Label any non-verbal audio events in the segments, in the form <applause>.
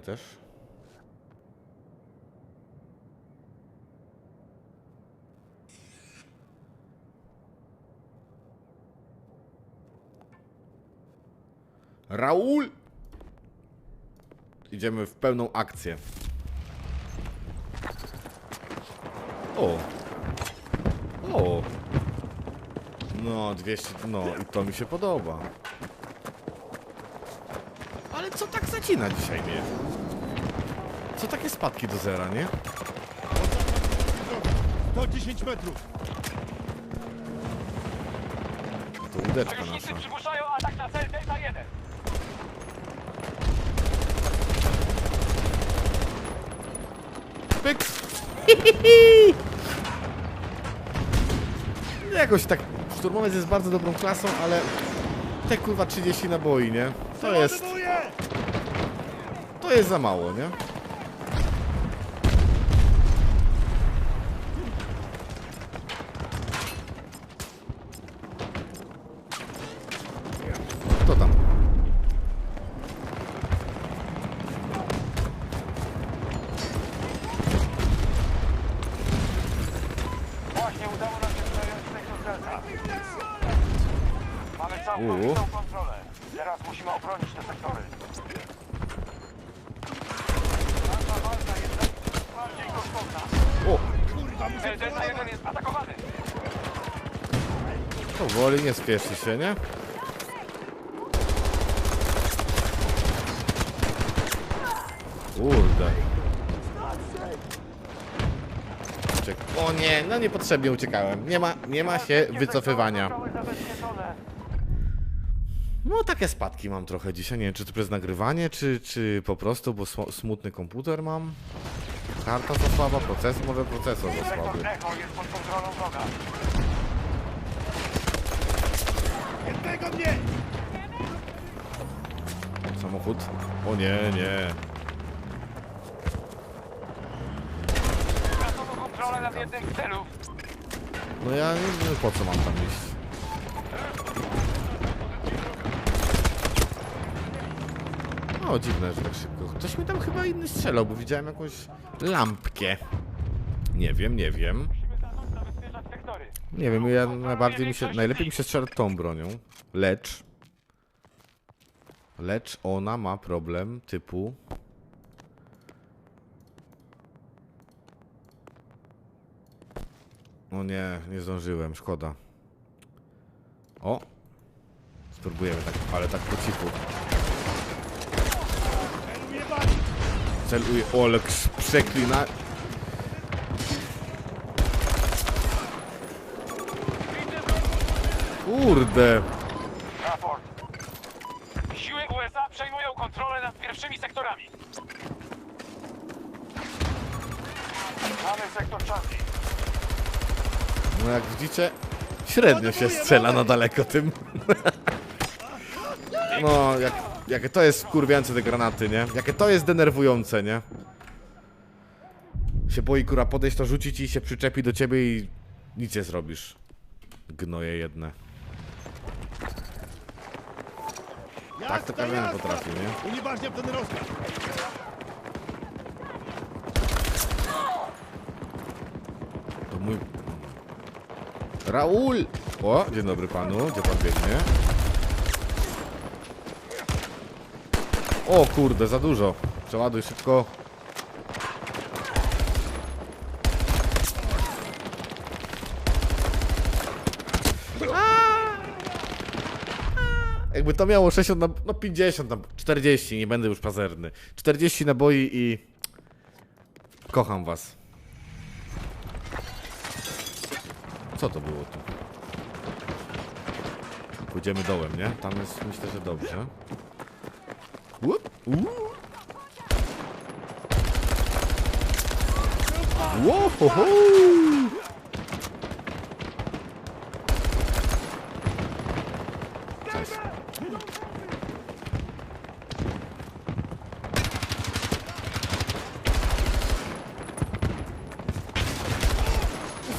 też. Raul! Idziemy w pełną akcję. O! O! No, 200, no i to mi się podoba. Co tak zacina dzisiaj mnie? Co takie spadki do zera, nie? 110 metrów. To Sojusznicy nasza. przypuszczają atak na cel Delta 1. Pyk! <laughs> Jakoś tak, szturmowiec jest bardzo dobrą klasą, ale te kurwa 30 naboi, nie? To jest! To jest za mało, nie? Kto tam? Właśnie udało nam się przejąć sektor Delta. Mamy Uuu. całkowitą kontrolę. Teraz musimy obronić te sektory. Nasza walka jest O! Kurwa, muszę Cel Delta 1 jest atakowany. Powoli, nie spieszy się, nie? Kurde. Uciek- O nie, no niepotrzebnie uciekałem. Nie ma, nie ma się wycofywania. No takie spadki mam trochę dzisiaj. Nie wiem, czy to przez nagrywanie, czy, czy po prostu, bo smu- smutny komputer mam. Karta za słaba, procesor, może procesor za słaby. Echo jest pod kontrolą. Jednego mnie! Samochód? O nie, nie. Celów. No ja nie wiem po co mam tam iść. O, dziwne, że tak szybko. Ktoś mi tam chyba inny strzelał, bo widziałem jakąś lampkę. Nie wiem, nie wiem. Nie wiem, ja najbardziej mi się, najlepiej mi się strzela tą bronią. Lecz... Lecz ona ma problem typu... O nie, nie zdążyłem, szkoda. O! Spróbujemy tak, ale tak po cichu. Celuję, o, ale krz- przeklina... Kurde! Raport. Siły USA przejmują kontrolę nad pierwszymi sektorami. Mamy sektor Charlie. No jak widzicie, średnio się strzela na daleko tym. <laughs> No, jak, jakie to jest wkurwiające te granaty, nie? Jakie to jest denerwujące, nie? Się boi kura podejść, to rzucić i się przyczepi do ciebie i nic nie zrobisz. Gnoje jedne. Tak to jazda! potrafi, nie? Unieważniam ten rozkaz. To mój... Raul! O, dzień dobry panu, gdzie pan biegnie? O kurde, za dużo. Przeładuj szybko. Jakby to miało 60 na, no 50, tam 40, nie będę już pazerny. 40 naboi i... Kocham was. Co to było tu? Pójdziemy dołem, nie? Tam jest, myślę, że dobrze. Łup. Ło, ho, ho. Cześć.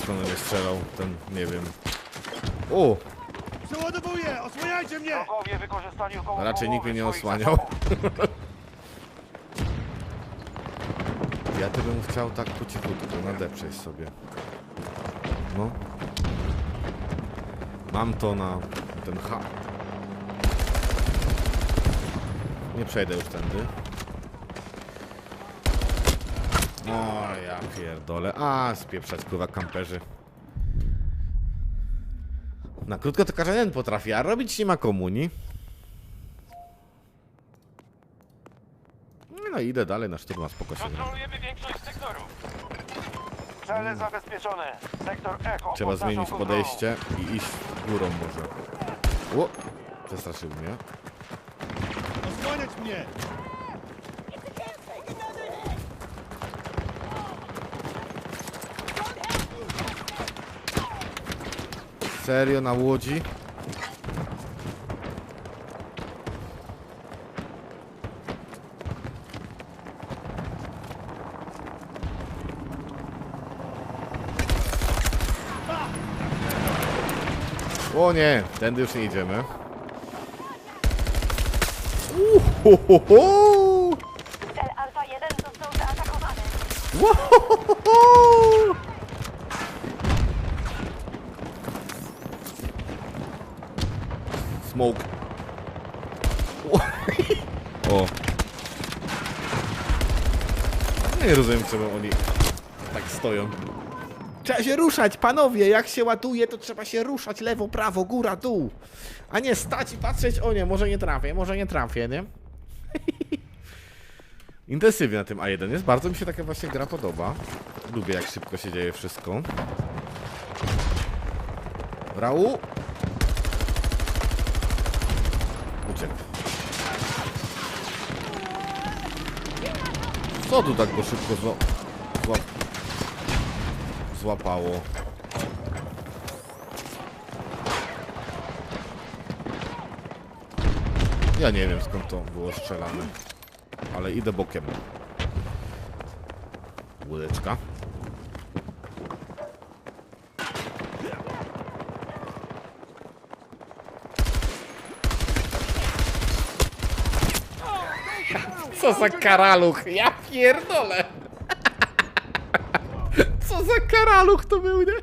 Skąd mnie strzelał? Ten, nie wiem. O! Przeładowuję! Osłaniajcie mnie! Wrogowie wykorzystali około Raczej nikt mnie nie połowy swoich osłaniał. zasobów. <laughs> Ja to bym chciał tak po cichutku, nadeprzeć sobie. No. Mam to na ten H. Nie przejdę już tędy. O, ja pierdolę. A, spieprzać kurwa kamperzy. Na krótko to każdy jeden potrafi, a robić nie ma komunii. No idę dalej na szturma, spoko się. Kontrolujemy większość sektorów. Cele zabezpieczone. Sektor Echo Trzeba pod naszą zmienić kontrolą. podejście i iść górą może. O! Przestraszył mnie. Osłaniać mnie! Serio, na łodzi? O nie, tędy już nie idziemy. Uhuhuhu! Cel Alfa 1 został zaatakowany. Uhuhuhu! Smoke. O. Nie rozumiem, czemu oni tak stoją. Trzeba się ruszać, panowie! Jak się ładuje, to trzeba się ruszać lewo, prawo, góra, dół. A nie stać i patrzeć, o nie, może nie trafię, może nie trafię, nie? <laughs> Intensywnie na tym A1 jest. Bardzo mi się taka właśnie gra podoba. Lubię jak szybko się dzieje wszystko. Rau! Uciekł. Co tu tak go szybko zła... zła... złapało? Ja nie wiem skąd to było strzelane. Ale idę bokiem. Łódeczka. Co za karaluch? Ja pierdolę! Co za karaluch to był, nie?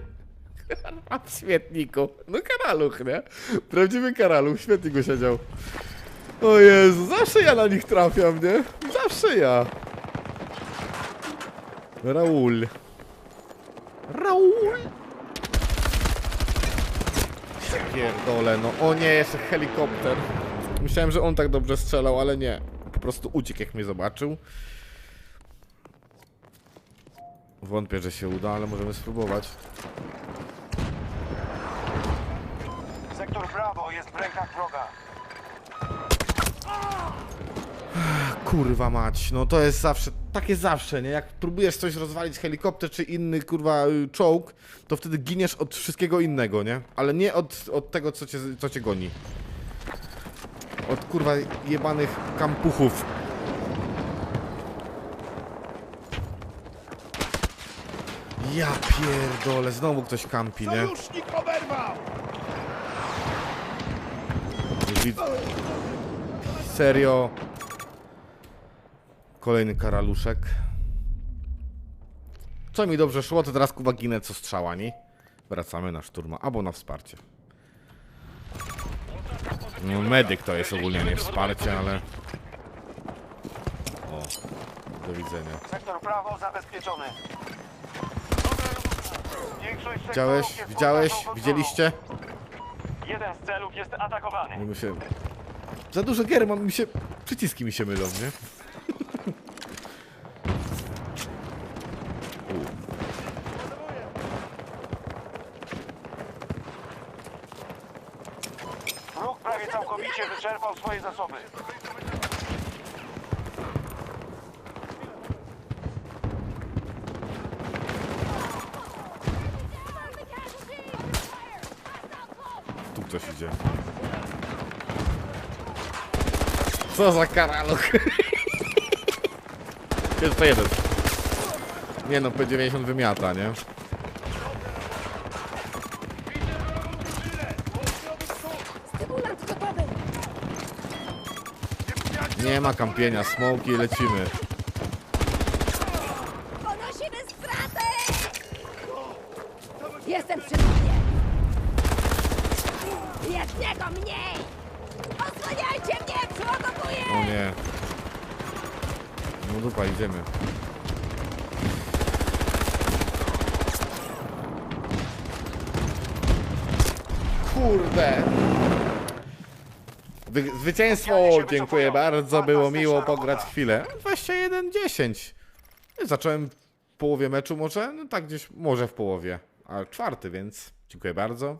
W śmietniku. No karaluch, nie? Prawdziwy karaluch, w śmietniku siedział. O Jezu, zawsze ja na nich trafiam, nie? Zawsze ja. Raul. Raul. Pierdolę, no. O nie, jeszcze helikopter. Myślałem, że on tak dobrze strzelał, ale nie. Po prostu uciekł, jak mnie zobaczył. Wątpię, że się uda, ale możemy spróbować. Sektor Brawo jest w rękach wroga. Kurwa mać, no to jest zawsze, takie zawsze, nie? Jak próbujesz coś rozwalić, helikopter czy inny, kurwa, y, czołg, to wtedy giniesz od wszystkiego innego, nie? Ale nie od, od tego, co cię, co cię goni. Od, kurwa, jebanych kampuchów. Ja pierdolę, znowu ktoś kampi, nie? Sojusznik oberwał! Serio. Kolejny karaluszek. Co mi dobrze szło, to teraz kuba ginę co strzała, nie? Wracamy na szturma, albo na wsparcie. No, medyk to jest ogólnie nie wsparcie, ale... O, do widzenia. Sektor Brawo zabezpieczony. Większość sektorów Widziałeś? jest pod Widziałeś? naszą kontrolą. Widzieliście? Jeden z celów jest atakowany. Się... Za dużo gier mam, mi się... Przyciski mi się mylą, nie? Prawie całkowicie wyczerpał swoje zasoby. Tu ktoś idzie. Co za karaluch? <laughs> Jeszcze jeden. Nie no, P90 wymiata, nie? Nie ma kampienia, smoki lecimy. Ponosimy stratę! Jestem przy tobie! Jednego mniej! Osłaniajcie mnie! O nie. No dupa, idziemy. Kurde! Wy zwycięstwo! Dziękuję bardzo, było miło pograć chwilę. 21-10. Zacząłem w połowie meczu może, no tak gdzieś, może w połowie, a czwarty, więc dziękuję bardzo.